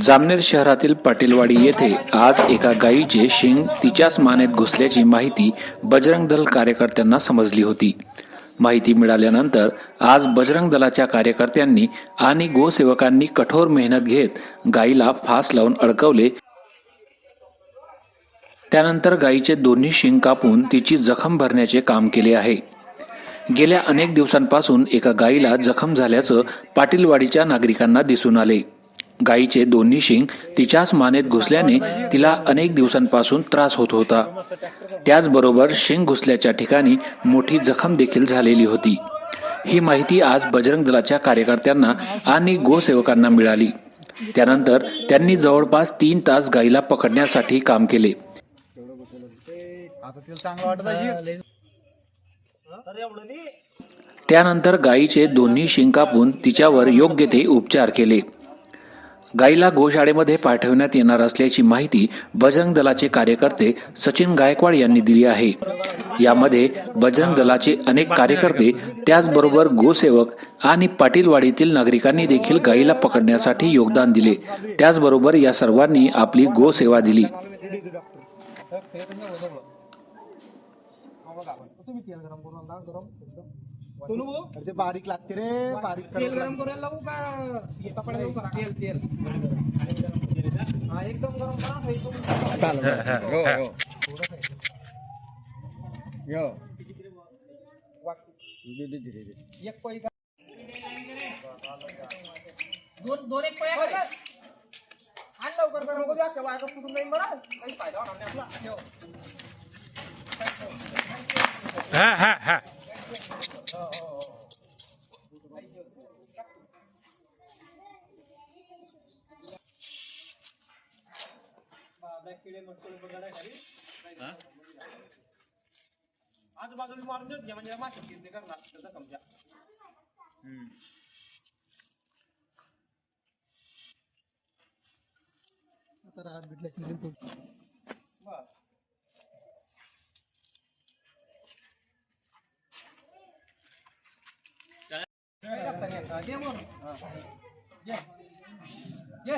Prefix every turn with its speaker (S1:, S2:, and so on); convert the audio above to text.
S1: जामनेर शहरातील पाटीलवाडी येथे आज एका गायीचे शिंग तिच्याच मानेत घुसल्याची माहिती बजरंग दल कार्यकर्त्यांना समजली होती. माहिती मिळाल्यानंतर आज बजरंग दलाच्या कार्यकर्त्यांनी आणि गोसेवकांनी कठोर मेहनत घेत गायीला फास लावून अडकवले. त्यानंतर गायीचे दोन्ही शिंग कापून तिची जखम भरण्याचे काम केले आहे. गेल्या अनेक दिवसांपासून एका गायीला जखम झाल्याचं पाटीलवाडीच्या नागरिकांना दिसून आले. गायीचे दोन्ही शिंग तिच्याच मानेत घुसल्याने तिला अनेक दिवसांपासून त्रास होत होता. त्याचबरोबर शिंग घुसल्याच्या ठिकाणी मोठी जखम देखील झालेली होती. ही माहिती आज बजरंग दलाच्या कार्यकर्त्यांना आणि गोसेवकांना मिळाली. त्यानंतर त्यांनी जवळपास तीन तास गायीला पकडण्यासाठी काम केले. त्यानंतर गायीचे दोन्ही शिंग कापून तिच्यावर योग्य ते उपचार केले. गायीला गोशाळेमध्ये पाठवण्यात येणार असल्याची माहिती बजरंग दलाचे कार्यकर्ते सचिन गायकवाड यांनी दिली आहे. यामध्ये बजरंग दलाचे अनेक कार्यकर्ते त्याचबरोबर गोसेवक आणि पाटीलवाडीतील नागरिकांनी देखील गायीला पकडण्यासाठी योगदान दिले. त्याचबरोबर या सर्वांनी आपली गोसेवा दिली.
S2: अरे ते बारीक लागते रे बारीक
S3: तेल गरम करायला लावू का? हे कपडा लावू करा तेल तेल. हा एकदम गरम करा एकदम एक पै दोन दोन एक पै आण लवकर गरम करू. अशा वायरस फुटून जाईल बरं? काही फायदा होणार नाही आपला. ठेव. आजूबाजूला मारून देत घ्या म्हणजे माशी किरणे करणार त्याचा कमजा
S2: आता राहत भेटल्या
S3: घे मग. घे. घे.